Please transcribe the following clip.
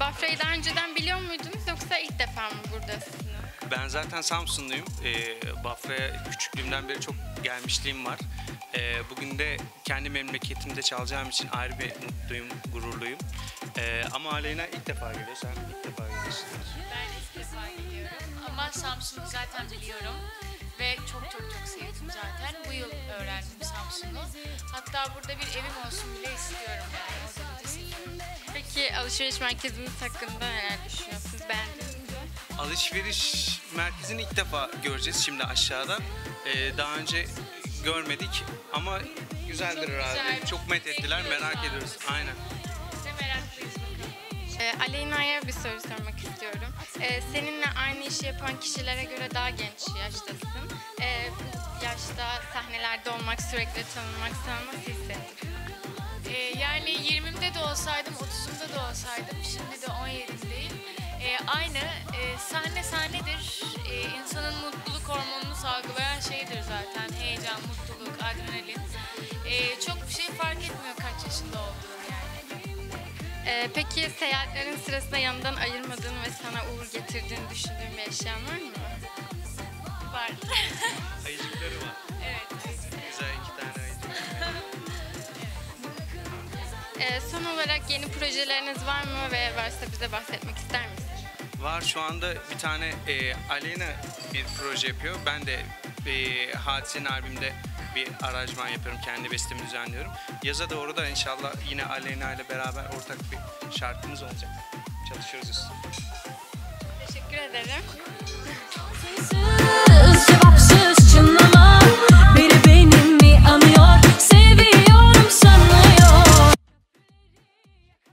Bafra'yı daha önceden biliyor muydunuz yoksa ilk defa mı buradasınız? Ben zaten Samsunluyum. Ee, Bafra'ya küçüklüğümden beri çok gelmişliğim var. Ee, bugün de kendi memleketimde çalacağım için ayrı bir mutluyum, gururluyum. Ee, ama Aleyna ilk defa geliyor. Sen ilk defa geliyorsun. Ben ilk defa geliyorum ama Samsun'u zaten biliyorum ve çok çok çok sevdim zaten. Bu yıl öğrendim Samsun'u. Hatta burada bir evim olsun bile istiyorum yani. O. Peki alışveriş merkeziniz hakkında neler düşünüyorsunuz? Beğendiniz mi? Alışveriş merkezini ilk defa göreceğiz şimdi aşağıda. Ee, daha önce görmedik ama güzeldir Çok herhalde. güzel. Çok met ettiler. Bekliyoruz Merak daha. ediyoruz. Aynen. Biz de meraklıyız bakalım. Ee, Aleyna'ya bir soru sormak istiyorum. Ee, seninle aynı işi yapan kişilere göre daha genç yaştasın. Ee, bu yaşta sahnelerde olmak, sürekli tanınmak sana nasıl hissettiriyor? Ee, yani 20'mde de olsaydım, 30'umda da olsaydım, şimdi de 17'ndeyim. Ee, aynı e, sahne sahnedir. Ee, insanın mutluluk hormonunu salgılayan şeydir zaten. Heyecan, mutluluk, adrenalin. Ee, çok bir şey fark etmiyor kaç yaşında olduğun yani. Ee, peki seyahatlerin sırasında yanından ayırmadığın ve sana uğur getirdiğini düşündüğün bir eşyan var mı? Var. Ee, son olarak yeni projeleriniz var mı ve varsa bize bahsetmek ister misin? Var şu anda bir tane e, Aleyna bir proje yapıyor. Ben de e, Hadise'nin albümde bir aranjman yapıyorum. Kendi bestemi düzenliyorum. Yaza doğru da inşallah yine Aleyna ile beraber ortak bir şarkımız olacak. Çalışıyoruz üstüne. Teşekkür ederim.